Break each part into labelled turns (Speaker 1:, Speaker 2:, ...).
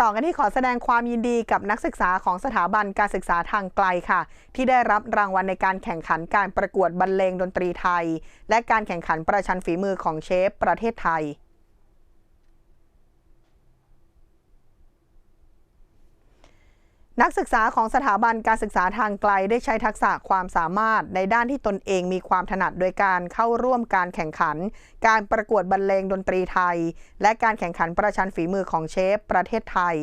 Speaker 1: ต่อกันที่ขอแสดงความยินดีกับนักศึกษาของสถาบันการศึกษาทางไกลค่ะ ที่ได้รับรางวัลในการแข่งขันการประกวดบรรเลงดนตรีไทย และการแข่งขันประชันฝีมือของเชฟประเทศไทย นักศึกษาของสถาบันการศึกษาทางไกลได้ใช้ทักษะความสามารถในด้านที่ตนเองมีความถนัดโดยการเข้าร่วมการแข่งขัน การประกวดบรรเลงดนตรีไทย และการแข่งขันประชันฝีมือของเชฟประเทศไทย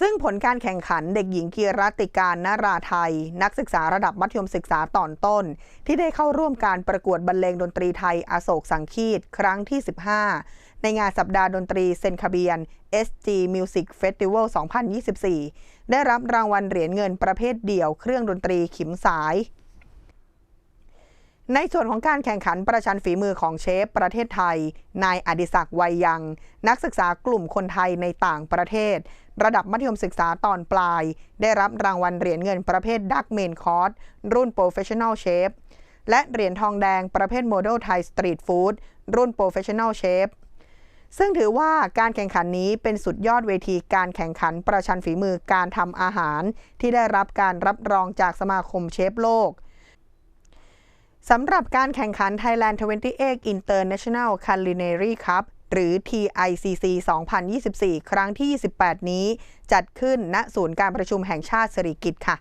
Speaker 1: ซึ่งผลการแข่งขันเด็กหญิงกีรติการนาราไทย นักศึกษาระดับมัธยมศึกษาตอนต้น ที่ได้เข้าร่วมการประกวดบรรเลงดนตรีไทยอโศกสังคีต ครั้งที่ 15 ในงานสัปดาห์ดนตรีเซนคาเบียน SG Music Festival 2024 ได้รับรางวัลเหรียญเงินประเภทเดี่ยวเครื่องดนตรีขิมสาย ในส่วนของการแข่งขันประชันฝีมือของเชฟประเทศไทย นายอดิศักดิ์วัยยัง นักศึกษากลุ่มคนไทยในต่างประเทศ ระดับมัธยมศึกษาตอนปลาย ได้รับรางวัลเหรียญเงินประเภทดักเมนคอร์สรุ่น Professional Chef และเหรียญทองแดงประเภทโมเดลไทยสตรีทฟู้ดรุ่น Professional Chef ซึ่งถือว่าการแข่งขันนี้เป็นสุดยอดเวทีการแข่งขันประชันฝีมือการทำอาหาร ที่ได้รับการรับรองจากสมาคมเชฟโลก สำหรับการแข่งขัน Thailand 28 International Culinary Cup หรือ TICC 2024 ครั้งที่ 28 นี้ จัดขึ้นณศูนย์การประชุมแห่งชาติสิริกิติ์ค่ะ